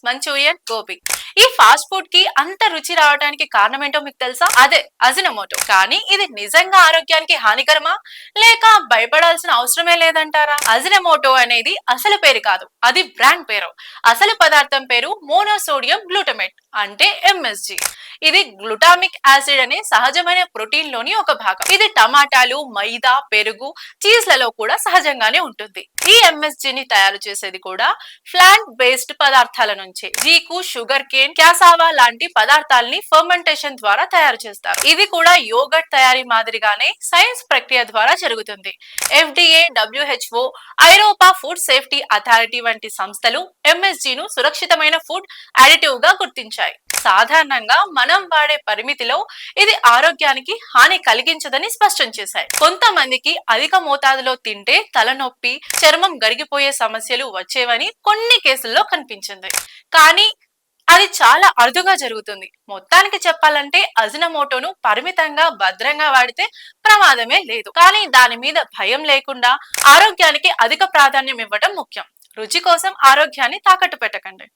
మంచి మంచూరియన్ గోబీ ఈ ఫాస్ట్ ఫుడ్కి అంత రుచి రావడానికి కారణం ఏంటో మీకు తెలుసా? అదే అజినమోటో. కానీ ఇది నిజంగా ఆరోగ్యానికి హానికరమా? లేక భయపడాల్సిన అవసరమే లేదంటారా? అజినమోటో అనేది అసలు పేరు కాదు. అది బ్రాండ్ పేరు. అసలు పదార్థం పేరు మోనోసోడియం గ్లూటమేట్ అంటే ఎంఎస్జి ఇది గ్లూటామిక్ యాసిడ్ అనే సహజమైన ప్రోటీన్లోని ఒక భాగం. ఇది టమాటాలు మైదా పెరుగు చీజ్లలో కూడా సహజంగానే ఉంటుంది. ఈ ఎంఎస్జి ని తయారు చేసేది కూడా ప్లాంట్ బేస్డ్ పదార్థాల నుంచే. జీకు షుగర్ ప్రోటీన్ క్యాసావా లాంటి పదార్థాలని ఫర్మెంటేషన్ ద్వారా తయారు చేస్తారు. ఇది కూడా యోగట్ తయారీ మాదిరిగానే సైన్స్ ప్రక్రియ ద్వారా జరుగుతుంది. ఎఫ్డిఏ డబ్ల్యూహెచ్ఓ ఐరోపా ఫుడ్ సేఫ్టీ అథారిటీ వంటి సంస్థలు ఎంఎస్జిను సురక్షితమైన ఫుడ్ అడిటివ్గా గుర్తించాయి. సాధారణంగా మనం వాడే పరిమితిలో ఇది ఆరోగ్యానికి హాని కలిగించదని స్పష్టం చేశాయి. కొంతమందికి అధిక మోతాదులో తింటే తలనొప్పి చర్మం గరిగిపోయే సమస్యలు వచ్చేవని కొన్ని కేసుల్లో కనిపించింది. కానీ అది చాలా అరుదుగా జరుగుతుంది. మొత్తానికి చెప్పాలంటే అజినమోటోను పరిమితంగా భద్రంగా వాడితే ప్రమాదమే లేదు. కానీ దాని మీద భయం లేకుండా ఆరోగ్యానికి అధిక ప్రాధాన్యం ఇవ్వడం ముఖ్యం. రుచి కోసం ఆరోగ్యాన్ని తాకట్టు పెట్టకండి.